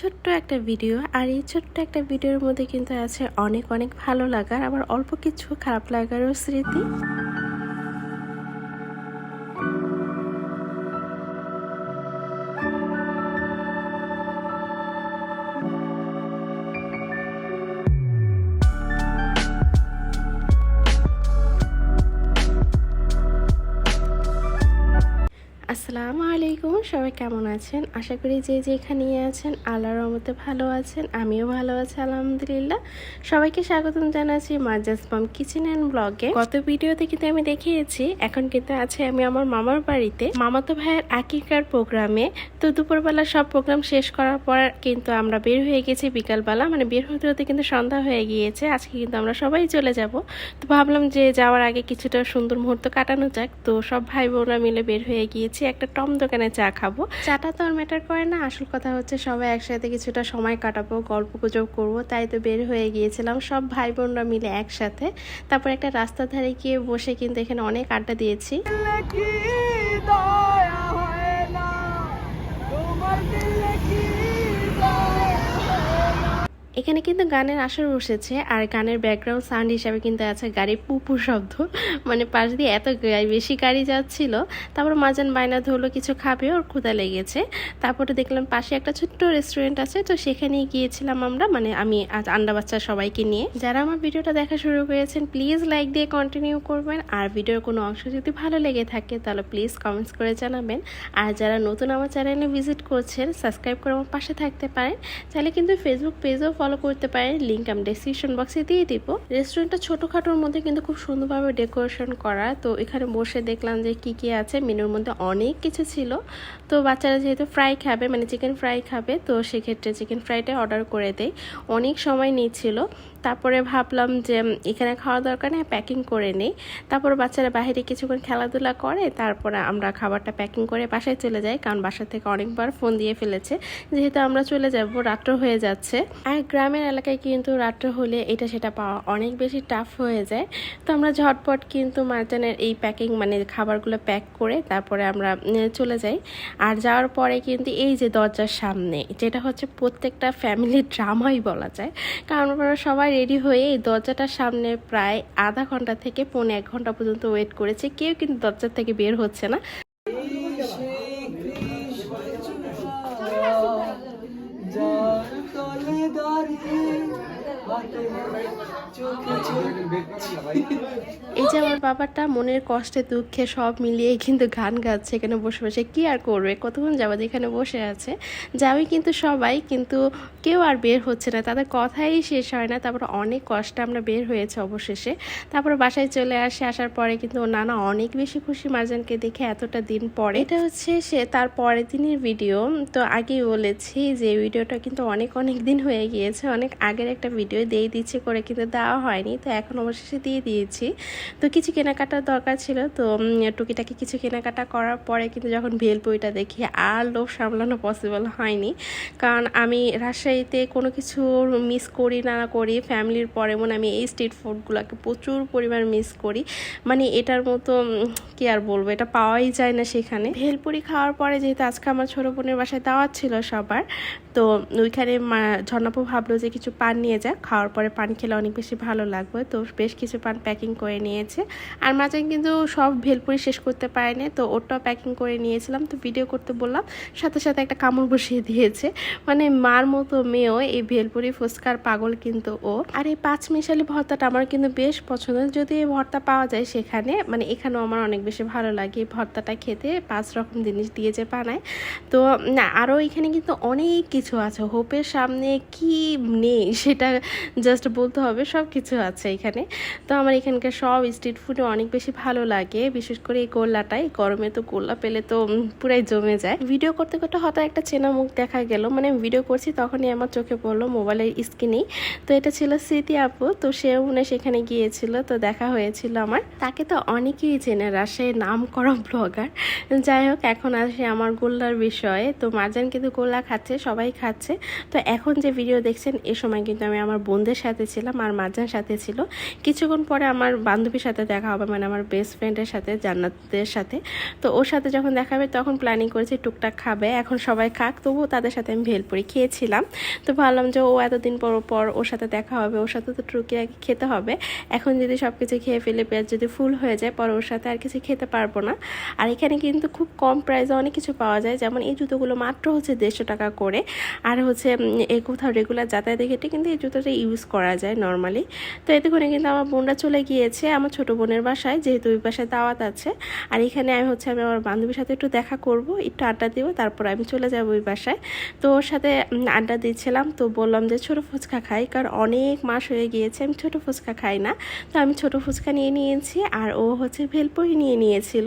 ছোট্ট একটা ভিডিও, আর এই ছোট্ট একটা ভিডিওর মধ্যে কিন্তু আছে অনেক অনেক ভালো লাগার, আবার অল্প কিছু খারাপ লাগারও স্মৃতি। আসসালামু আলাইকুম, সবাই কেমন আছেন? আশা করি যে যেখানে আছেন, আল্লাহর রহমতে ভালো আছেন, আমিও ভালো আছি, আলহামদুলিল্লাহ। সবাইকে স্বাগতম জানাচ্ছি মার্জাস মাম কিচেন অ্যান্ড ব্লগে। গত ভিডিওতে কিন্তু আমি দেখিয়েছি, এখন কিন্তু আছে আমি আমার মামার বাড়িতে। মামাতো ভাইয়ের আকিকার প্রোগ্রামে। তো দুপুরবেলা সব প্রোগ্রাম শেষ করার পর কিন্তু আমরা বের হয়ে গেছি বিকালবেলা। মানে বের হতে হতে কিন্তু সন্ধ্যা হয়ে গিয়েছে, আজকে কিন্তু আমরা সবাই চলে যাব। তো ভাবলাম যে যাওয়ার আগে কিছুটা সুন্দর মুহূর্ত কাটানো যাক। তো সব ভাই বোনরা মিলে বের হয়ে গিয়েছি। একটা টম দোকানে চা খাব। চাটা তো আর ম্যাটার করে না। আসল কথা হচ্ছে সবাই একসাথে কিছুটা সময় কাটাবো গল্প গুজব করব তাই তো বের হয়ে গিয়েছিলাম। সব ভাই বোনরা মিলে একসাথে। তারপর একটা রাস্তার ধারে গিয়ে বসে কিন্তু এখানে অনেক আড্ডা দিয়েছি। দয়া এখানে কিন্তু গানের আসর বসেছে, আর গানের ব্যাকগ্রাউন্ড সাউন্ড হিসাবে কিন্তু আছে গাড়ির পুপু শব্দ। মানে পাশ দিয়ে এত বেশি গাড়ি যাচ্ছিল, তারপর মাজান বায়না ধরলো, কিছু খাবে, ওর ক্ষুদা লেগেছে। তারপরে দেখলাম পাশে একটা ছোট্ট রেস্টুরেন্ট আছে, তো সেখানেই গিয়েছিলাম আমরা মানে আমি আজ আন্ডা বাচ্চা সবাইকে নিয়ে। যারা আমার ভিডিওটা দেখা শুরু করেছেন প্লিজ লাইক দিয়ে কন্টিনিউ করবেন, আর ভিডিওর কোনো অংশ যদি ভালো লেগে থাকে, তাহলে প্লিজ কমেন্টস করে জানাবেন। আর যারা নতুন আমার চ্যানেলে ভিজিট করছেন সাবস্ক্রাইব করে আমার পাশে থাকতে পারেন। চাইলে কিন্তু ফেসবুক পেজও ফলো করতে পারেন লিঙ্ক আমি ডেসক্রিপশন বক্সে দিয়ে দিব। রেস্টুরেন্টটা ছোটোখাটোর মধ্যে কিন্তু খুব সুন্দরভাবে ডেকোরেশন করা। তো এখানে বসে দেখলাম যে কি কি আছে। মেনুর মধ্যে অনেক কিছু ছিল। তো বাচ্চারা যেহেতু ফ্রাই খাবে মানে চিকেন ফ্রাই খাবে, তো সেক্ষেত্রে চিকেন ফ্রাইটাই অর্ডার করে দেয় অনেক সময় নিচ্ছিল। তারপরে ভাবলাম যে এখানে খাওয়া দরকার নেই প্যাকিং করে নেই। তারপর বাচ্চারা বাইরে কিছুক্ষণ খেলাধুলা করে, তারপরে আমরা খাবারটা প্যাকিং করে বাসায় চলে যাই, কারণ বাসা থেকে অনেকবার ফোন দিয়ে ফেলেছে। যেহেতু আমরা চলে যাব, রাত্র হয়ে যাচ্ছে। আর গ্রামের এলাকায় কিন্তু রাত্র হলে এটা সেটা পাওয়া অনেক বেশি টাফ হয়ে যায়। তো আমরা ঝটপট কিন্তু মার্জানের এই প্যাকিং মানে খাবারগুলো প্যাক করে তারপরে আমরা চলে যাই। আর যাওয়ার পরে কিন্তু এই যে দরজার সামনে, যেটা হচ্ছে প্রত্যেকটা ফ্যামিলির ড্রামাই বলা যায়। কারণ আমরা সবাই রেডি হয়ে এই দরজাটার সামনে প্রায় আধা ঘণ্টা থেকে পৌনে এক ঘণ্টা পর্যন্ত ওয়েট করেছে। কেউ কিন্তু দরজা থেকে বের হচ্ছে না। এই যে আমার বাবাটা মনের কষ্টে, দুঃখে সব মিলিয়ে কিন্তু গান গাচ্ছে, এখানে বসে বসে। কি আর করবে? কতক্ষণ যাব এখানে বসে আছে? যাবে কিন্তু সবাই, কিন্তু কেউ আর বের হচ্ছে না। তাদের কথাই শেষ হয় না। তারপর অনেক কষ্টে আমরা বের হয়েছে অবশেষে। তারপর বাসায় চলে আসে, আসার পরে কিন্তু নানা অনেক বেশি খুশি মার্জানকে দেখে এতটা দিন পরে। এটা হচ্ছে সে তার পরের দিনের ভিডিও। তো আগেই বলেছি যে ভিডিওটা কিন্তু অনেক অনেক দিন হয়ে গিয়েছে। অনেক আগের একটা ভিডিও দিয়ে দিচ্ছে করে কিন্তু দেওয়া হয়নি, তো এখন অবশেষে দিয়ে দিয়েছি। তো কিছু কেনাকাটার দরকার ছিল, তো টুকিটাকি কিছু কেনাকাটা করার পরে কিন্তু যখন ভেলপুরিটা দেখি, আর লোভ সামলানো পসিবল হয়নি। কারণ আমি রাজশাহীতে কোনো কিছু মিস করি না করি ফ্যামিলির পরে মনে আমি এই স্ট্রিট ফুডগুলোকে প্রচুর পরিমাণ মিস করি। মানে এটার মতো কি আর বলব, এটা পাওয়াই যায় না সেখানে। ভেলপুরি খাওয়ার পরে যেহেতু আজকে আমার ছোটো বোনের বাসায় দাওয়াত ছিল সবার তো ওইখানে ঝর্ণাপু ভাবলো যে কিছু পান নিয়ে যাক, খাওয়ার পরে পান খেলে অনেক বেশি ভালো লাগবে। তো বেশ কিছু পান প্যাকিং করে নিয়েছে। আর মাঝে কিন্তু সব ভেলপুরি শেষ করতে পারেনি, তো ওটাও প্যাকিং করে নিয়েছিলাম। তো ভিডিও করতে বললাম, সাথে সাথে একটা কামড় বসিয়ে দিয়েছে। মানে মার মতো মেয়েও এই ভেলপুরি ফুচকার পাগল কিন্তু ও। আর এই পাঁচ মিশালি ভর্তাটা আমার কিন্তু বেশ পছন্দ। যদি এই ভর্তা পাওয়া যায় সেখানে মানে এখানেও আমার অনেক বেশি ভালো লাগে এই ভর্তাটা খেতে, পাঁচ রকম জিনিস দিয়ে যে বানায়। তো না, আরও এখানে কিন্তু অনেক কিছু আছে। হোপের সামনে কি নেই সেটা জাস্ট বলতে হবে সব কিছু আছে এখানে। তো আমার এখানকার সব স্ট্রিট ফুডে অনেক বেশি ভালো লাগে, বিশেষ করে এই গোল্লাটাই গরমে তো গোল্লা পেলে তো পুরাই জমে যায়। ভিডিও করতে করতে হঠাৎ একটা চেনা মুখ দেখা গেল। মানে ভিডিও করছি, তখনই আমার চোখে পড়ল মোবাইলের স্ক্রিনেই তো এটা ছিল স্মৃতি আপু, তো সেও মনে সেখানে গিয়েছিল, তো দেখা হয়েছিল আমার। তাকে তো অনেকেই চেনে, রাজশাহীর নাম করা ব্লগার যাই হোক, এখন আসে আমার গোল্লার বিষয়ে। তো মারজান কিন্তু গোল্লা খাচ্ছে, সবাই খাচ্ছে। তো এখন যে ভিডিও দেখছেন, এ সময় কিন্তু আমি আমার বোনদের সাথে ছিলাম, আর মার্জান সাথে ছিল। কিছুক্ষণ পরে আমার বান্ধবীর সাথে দেখা হবে মানে আমার বেস্ট ফ্রেন্ডের সাথে জান্নাতের সাথে। তো ওর সাথে যখন দেখা হবে, তখন প্ল্যানিং করেছি টুকটাক খাবে। এখন সবাই খাক, তবুও তাদের সাথে আমি ভেলপুরি খেয়েছিলাম। তো ভাবলাম যে ও এতদিন পর পর ওর সাথে দেখা হবে, ওর সাথে তো টুকি আগে খেতে হবে। এখন যদি সব কিছু খেয়ে ফেলে, পেঁয়াজ যদি ফুল হয়ে যায়, পরে ওর সাথে আর কিছু খেতে পারব না। আর এখানে কিন্তু খুব কম প্রাইসে অনেক কিছু পাওয়া যায়। যেমন এই জুতোগুলো মাত্র হচ্ছে দেড়শো টাকা করে। আর হচ্ছে এই কোথাও রেগুলার যাতায়াতের ক্ষেত্রে কিন্তু এই জুতোটা ইউজ করা যায় নর্মালি তো এতে করে কিন্তু আমার বোনরা চলে গিয়েছে আমার ছোট বোনের বাসায়, যেহেতু ওই বাসায় দাওয়াত আছে। আর এখানে আমি হচ্ছে, আমি আমার বান্ধবীর সাথে একটু দেখা করব, একটু আড্ডা দিব, তারপর আমি চলে যাব ওই বাসায়। তো ওর সাথে আড্ডা দিয়েছিলাম তো বললাম যে ছোটো ফুচকা খাই, কারণ অনেক মাস হয়ে গিয়েছে, আমি ছোটো ফুচকা খাই না। তো আমি ছোটো ফুচকা নিয়ে নিয়েছি, আর ও হচ্ছে ভেলপুরি নিয়ে নিয়েছিল।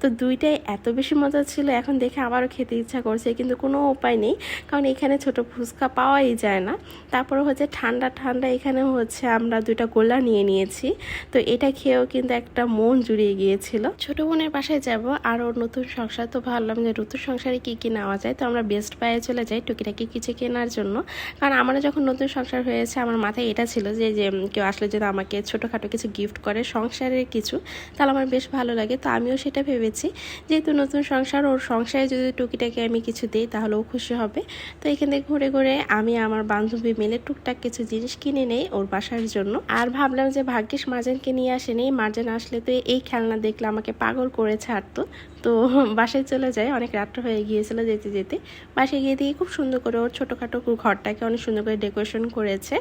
তো দুইটাই এত বেশি মজা ছিল, এখন দেখে আবারও খেতে ইচ্ছা করছে, কিন্তু কোনো উপায় নেই। কারণ এখানে ছোট ফুচকা পাওয়াই যায় না। তারপরে হচ্ছে ঠান্ডা ঠান্ডা এখানে হচ্ছে আমরা দুইটা গোলা নিয়ে নিয়েছি। তো এটা খেয়েও কিন্তু একটা মন জুড়িয়ে গিয়েছিল। ছোট বোনের বাসায় যাব আর ওর নতুন সংসার তো ভাবলাম যে নতুন সংসারে কি কি নেওয়া যায়? তো আমরা বেস্ট বাইয়ে চলে যাই টুকিটাকি কিছু কেনার জন্য। কারণ আমরা যখন নতুন সংসার হয়েছে, আমার মাথায় এটা ছিল যে যে কেউ আসলে যদি আমাকে ছোটোখাটো কিছু গিফট করে সংসারের কিছু, তাহলে আমার বেশ ভালো লাগে। তো আমিও সেটা ভেবেছি। যেহেতু নতুন সংসার, ওর সংসারে যদি টুকিটাকি আমি কিছু দিই, তাহলে ও খুশি হবে। তো এখানে ঘুরে ঘুরে আমি আমার বান্ধবী মিলে টুকটাক কিছু জিনিস কিনে নেই ওর বাসার জন্য। আর ভাবলাম যে ভাগ্যিস মার্জানকে নিয়ে আসেনি মার্জান আসলে তো এই খেলনা দেখলে আমাকে পাগল করে ছাড়তো তো বাসায় চলে যায়। অনেক রাত্র হয়ে গিয়েছিল যেতে যেতে। বাসায় গিয়ে দিয়ে খুব সুন্দর করে ওর ছোটোখাটো ঘরটাকে অনেক সুন্দর করে ডেকোরেশন করেছে।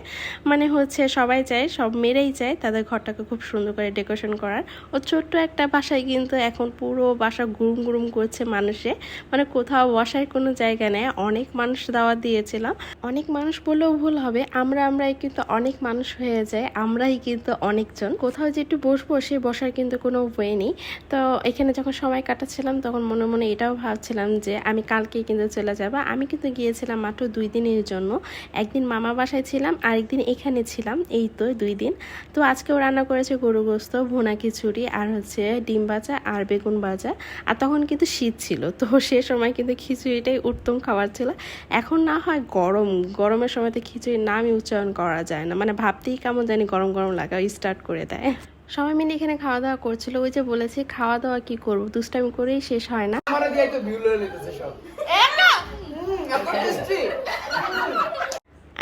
মানে হচ্ছে সবাই চায় সব মেরেই চায় তাদের ঘরটাকে খুব সুন্দর করে ডেকোরেশন করার। ও ছোট্ট একটা বাসায় কিন্তু এখন পুরো বাসা গুরুম গুরুম করছে মানুষে। মানে কোথাও বসার কোনো জায়গা নেই। অনেক মানুষ দাওয়াত দিয়েছিলাম। অনেক মানুষ বললেও ভুল হবে। আমরা আমরাই কিন্তু অনেক মানুষ হয়ে যায় আমরাই কিন্তু অনেকজন। কোথাও যে একটু বসবো, সে বসার কিন্তু কোনো ওয়ে নেই। তো এখানে যখন সময় কাটাচ্ছিলাম তখন মনে মনে এটাও ভাবছিলাম যে আমি কালকে কিন্তু চলে যাব। আমি কিন্তু গিয়েছিলাম মাত্র দুই দিনের জন্য। একদিন মামা বাসায় ছিলাম, আরেকদিন এখানে ছিলাম। এই তো দুই দিন। তো আজকেও রান্না করেছে গরু গোস্ত, ভুনা খিচুড়ি আর হচ্ছে ডিম ভাজা আর বেগুন ভাজা। আর তখন কিন্তু শীত ছিল, তো সে সময় কিন্তু খিচুড়িটাই উত্তম খাবার ছিল। এখন না হয় গরম, গরমের সময় তো খিচুড়ির নামই উচ্চারণ করা যায় না। মানে ভাবতেই কেমন জানি গরম গরম লাগা স্টার্ট করে দেয়। সবাই মিলে এখানে খাওয়া দাওয়া করছিল। ওই যে বলেছি খাওয়া দাওয়া কি করব? দুষ্টামি করেই শেষ হয় না।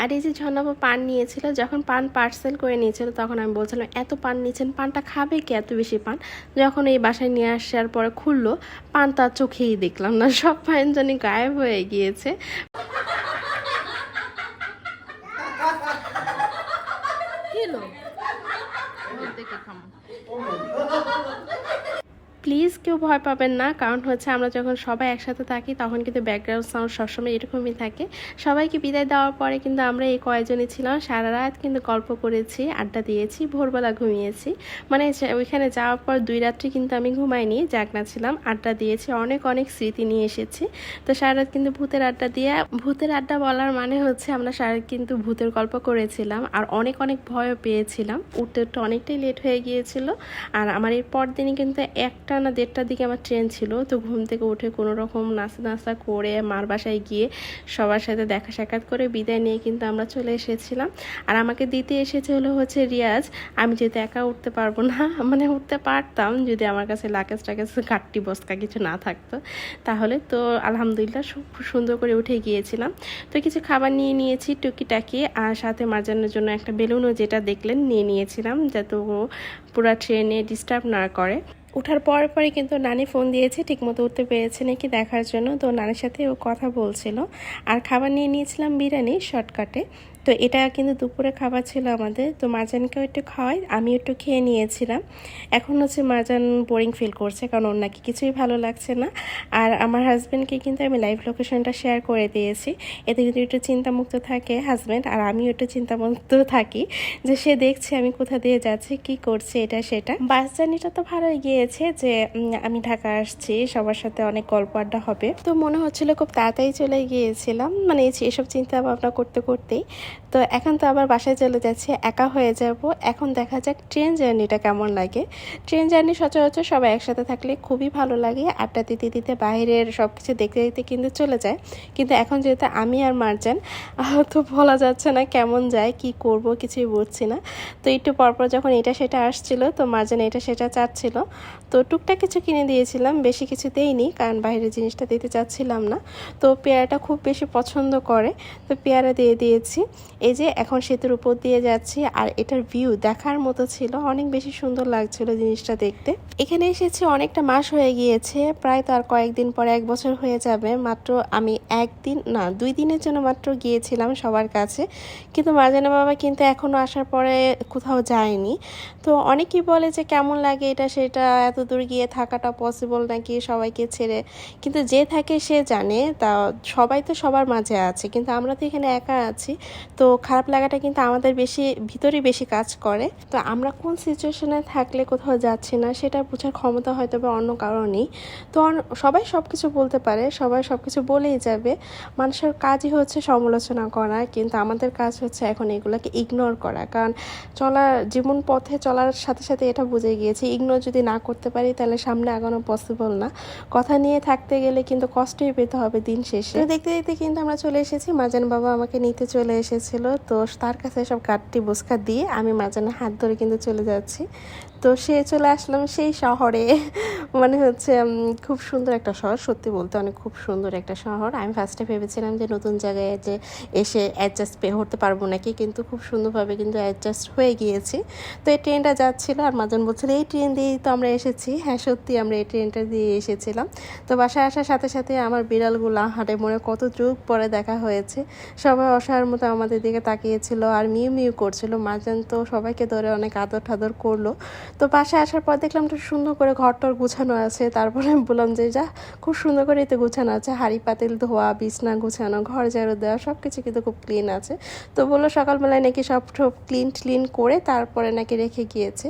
আর এই যে ঝর্ণাবু পান নিয়েছিল যখন পান পার্সেল করে নিয়েছিল তখন আমি বলছিলাম এত পান নিয়েছেন পানটা খাবে কি? এত বেশি পান? যখন এই বাসায় নিয়ে আসার পরে খুললো পান তার চোখেই দেখলাম না। সব পান জানি গায়েব হয়ে গিয়েছে। প্লিজ কেউ ভয় পাবেন না, কারণ হচ্ছে আমরা যখন সবাই একসাথে থাকি, তখন কিন্তু ব্যাকগ্রাউন্ড সাউন্ড সবসময় এরকমই থাকে। সবাইকে বিদায় দেওয়ার পরে কিন্তু আমরা এই কয়েকজনই ছিলাম। সারা রাত কিন্তু গল্প করেছি, আড্ডা দিয়েছি, ভোরবেলা ঘুমিয়েছি। মানে ওইখানে যাওয়ার পর দুই রাত্রি কিন্তু আমি ঘুমাইনি, জাগনা ছিলাম, আড্ডা দিয়েছি, অনেক অনেক স্মৃতি নিয়ে এসেছি। তো সারা রাত কিন্তু ভূতের আড্ডা দিয়ে, ভূতের আড্ডা বলার মানে হচ্ছে আমরা সারা কিন্তু ভূতের গল্প করেছিলাম, আর অনেক অনেক ভয়ও পেয়েছিলাম। উঠতে উঠতে অনেকটাই লেট হয়ে গিয়েছিল, আর আমার এর পর দিনই কিন্তু একটা না দেড়টার দিকে আমার ট্রেন ছিল, তো ঘুম থেকে উঠে কোনো রকম নাস্তা নাস্তা করে মার বাসায় গিয়ে সবার সাথে দেখা সাক্ষাৎ করে বিদায় নিয়ে কিন্তু আমরা চলে এসেছিলাম। আর আমাকে দিতে এসেছে হলো হচ্ছে রিয়াজ, আমি যেহেতু একা উঠতে পারব না মানে উঠতে পারতাম, যদি আমার কাছে লাকেজ টাকেজ কাটটি বস্তা কিছু না থাকতো, তাহলে তো আলহামদুলিল্লাহ খুব সুন্দর করে উঠে গিয়েছিলাম। তো কিছু খাবার নিয়ে নিয়েছি, টুকিটাকি, আর সাথে মার্জানের জন্য একটা বেলুনও যেটা দেখলেন, নিয়ে নিয়েছিলাম, যাতে ও পুরা ট্রেনে ডিস্টার্ব না করে। ওঠার পর পরে কিন্তু নানি ফোন দিয়েছে, ঠিকমতো উঠতে পেরেছে নাকি দেখার জন্য। তো নানির সাথে ও কথা বলছিল। আর খাবার নিয়ে নিয়েছিলাম বিরিয়ানি, শর্টকাটে। তো এটা কিন্তু দুপুরে খাবার ছিল আমাদের। তো মার্জানকেও একটু খাওয়াই আমি একটু খেয়ে নিয়েছিলাম। এখন হচ্ছে মার্জান বোরিং ফিল করছে, কারণ ওর নাকি কিছুই ভালো লাগছে না। আর আমার হাজব্যান্ডকে কিন্তু আমি লাইভ লোকেশনটা শেয়ার করে দিয়েছি। এতে কিন্তু একটু চিন্তামুক্ত থাকে হাজব্যান্ড আর আমিও একটু চিন্তামুক্ত থাকি যে সে দেখছে আমি কোথা দিয়ে যাচ্ছি, কি করছে, এটা, সেটা। বাস জার্নিটা তো ভালোই গিয়েছে যে আমি ঢাকা আসছি, সবার সাথে অনেক গল্প আড্ডা হবে। তো মনে হচ্ছিল খুব তাড়াতাড়ি চলে গিয়েছিলাম মানে এসব চিন্তা ভাবনা করতে করতেই তো এখন তো আবার বাসায় চলে যাচ্ছি, একা হয়ে যাব। এখন দেখা যাক ট্রেন জার্নিটা কেমন লাগে। ট্রেন জার্নি সচরাচর সবাই একসাথে থাকলে খুবই ভালো লাগে। আড্ডা দিতে দিতে বাইরের সব কিছু দেখতে দেখতে কিন্তু চলে যায়। কিন্তু এখন যেহেতু আমি আর মার্জান তো বলা যাচ্ছে না কেমন যায়, কি করব কিছুই বুঝছি না। তো একটু পরপর যখন এটা সেটা আসছিল, তো মার্জান এটা সেটা চাচ্ছিল। তো টুকটাক কিছু কিনে দিয়েছিলাম, বেশি কিছু দেইনি, কারণ বাইরের জিনিসটা দিতে চাচ্ছিলাম না। তো পেয়ারাটা খুব বেশি পছন্দ করে, তো পেয়ারা দিয়ে দিয়েছি। এই যে এখন সেতুর উপর দিয়ে যাচ্ছি, আর এটার ভিউ দেখার মতো ছিল, অনেক বেশি সুন্দর লাগছিল জিনিসটা দেখতে। এখানে এসেছি অনেকটা মাস হয়ে গিয়েছে, প্রায় তো আর কয়েকদিন পরে এক বছর হয়ে যাবে, মাত্র আমি একদিন, না, দুই দিনের জন্য মাত্র গিয়েছিলাম সবার কাছে, কিন্তু মার্জানা বাবা কিন্তু এখনও আসার পরে কোথাও যায়নি। তো অনেকেই বলে যে কেমন লাগে এটা সেটা, এত দূর গিয়ে থাকাটা পসিবল নাকি সবাইকে ছেড়ে? কিন্তু যে থাকে সে জানে, তা সবাই তো সবার মাঝে আছে। কিন্তু আমরা তো এখানে একা আছি। তো খারাপ লাগাটা কিন্তু আমাদের বেশি ভিতরে বেশি কাজ করে। তো আমরা কোন সিচুয়েশনে থাকলে কোথাও যাচ্ছি না, সেটা বোঝার ক্ষমতা হয়তো বা অন্য কারণেই। তো সবাই সব কিছু বলতে পারে, সবাই সব কিছু বলেই যাবে। মানুষের কাজই হচ্ছে সমালোচনা করা, কিন্তু আমাদের কাজ হচ্ছে এখন এগুলোকে ইগনোর করা। কারণ চলার, জীবন পথে চলার সাথে সাথে এটা বুঝে গিয়েছি ইগনোর যদি না করতে পারি, তাহলে সামনে আগানো পসিবল না। কথা নিয়ে থাকতে গেলে কিন্তু কষ্টই পেতে হবে দিন শেষে। দেখতে দেখতে কিন্তু আমরা চলে এসেছি। মাজান বাবা আমাকে নিতে চলে এসেছিল। তো তার কাছে সব কাঠটি, বোসকা দিয়ে আমি মাজানের হাত ধরে কিন্তু চলে যাচ্ছি। তো সে চলে আসলাম সেই শহরে। মানে হচ্ছে খুব সুন্দর একটা শহর, সত্যি বলতে অনেক খুব সুন্দর একটা শহর। আমি ফার্স্টে ভেবেছিলাম যে নতুন জায়গায় যে এসে অ্যাডজাস্ট পে হতে পারব নাকি, কিন্তু খুব সুন্দরভাবে কিন্তু অ্যাডজাস্ট হয়ে গিয়েছি। তো এই ট্রেনটা যাচ্ছিল আর মাজন বলছিল, এই ট্রেন দিয়েই তো আমরা এসেছি। হ্যাঁ সত্যি আমরা এই ট্রেনটা দিয়ে এসেছিলাম। তো বাসায় আসার সাথে সাথে আমার বিড়ালগুলো হাটে মনে কত যুগ পরে দেখা হয়েছে। সবাই অসহায়ের মতো আমাদের দিকে তাকিয়েছিল আর মিউ মিউ করছিল। মাজন তো সবাইকে ধরে অনেক আদর ঠাদর করল। তো বাসায় আসার পর দেখলাম একটু সুন্দর করে ঘর টর গুছানো আছে। তারপরে বললাম যে, যা, খুব সুন্দর করে এতে গুছানো আছে। হাঁড়ি, পাতিল, ধোয়া, বিছনা গুছানো, ঘর ঝাড়ু দেওয়া সব কিছু কিন্তু খুব ক্লিন আছে। তো বলল সকালবেলায় নাকি সব সব ক্লিন ক্লিন করে তারপরে নাকি রেখে গিয়েছে।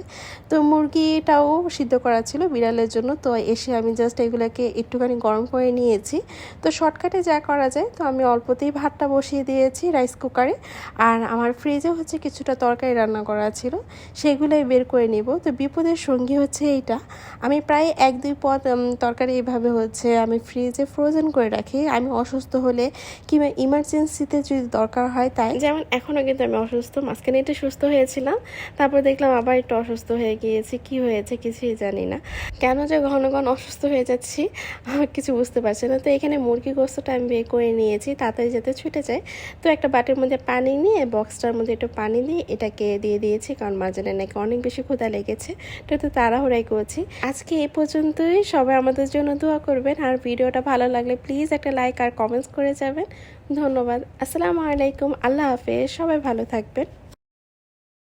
তো মুরগিটাও সিদ্ধ করা ছিল বিড়ালের জন্য। তো এসে আমি জাস্ট এগুলোকে একটুখানি গরম করে নিয়েছি। তো শর্টকাটে যা করা যায়, তো আমি অল্পতেই ভাতটা বসিয়ে দিয়েছি রাইস কুকারে আর আমার ফ্রিজে হচ্ছে কিছুটা তরকারি রান্না করা ছিল। সেগুলোই বের করে নিব। তো বিপদের সঙ্গী হচ্ছে এইটা। আমি প্রায় এক দুই পদ তরকারি এভাবে হচ্ছে, আমি ফ্রিজে ফ্রোজেন করে রাখি। আমি অসুস্থ হলে কিংবা ইমার্জেন্সিতে যদি দরকার হয় তাই যেমন এখনও কিন্তু আমি অসুস্থ, মাঝখানে একটু সুস্থ হয়েছিলাম, তারপর দেখলাম আবার একটু অসুস্থ হয়ে গিয়েছি, কি হয়েছে কিছুই জানি না। কেন যে ঘন ঘন অসুস্থ হয়ে যাচ্ছি কিছু বুঝতে পারছি না। তো এখানে মুরগি গোস্তটা আমি বের করে নিয়েছি, তাড়াতাড়ি যাতে ছুটে যায়। তো একটা বাটির মধ্যে পানি নিয়ে বক্সটার মধ্যে একটু পানি দিয়ে এটাকে দিয়ে দিয়েছি, কারণ মাঝে নাকি অনেক বেশি ক্ষুধা লেগেছে। তো তো তাড়াহুড়াই করছি। আজকে এ পর্যন্তই। সবাই আমাদের জন্য দোয়া করবেন। আর ভিডিওটা ভালো লাগলে প্লিজ একটা লাইক আর কমেন্টস করে যাবেন। ধন্যবাদ। আসসালামু আলাইকুম। আল্লাহ হাফেজ। সবাই ভালো থাকবেন।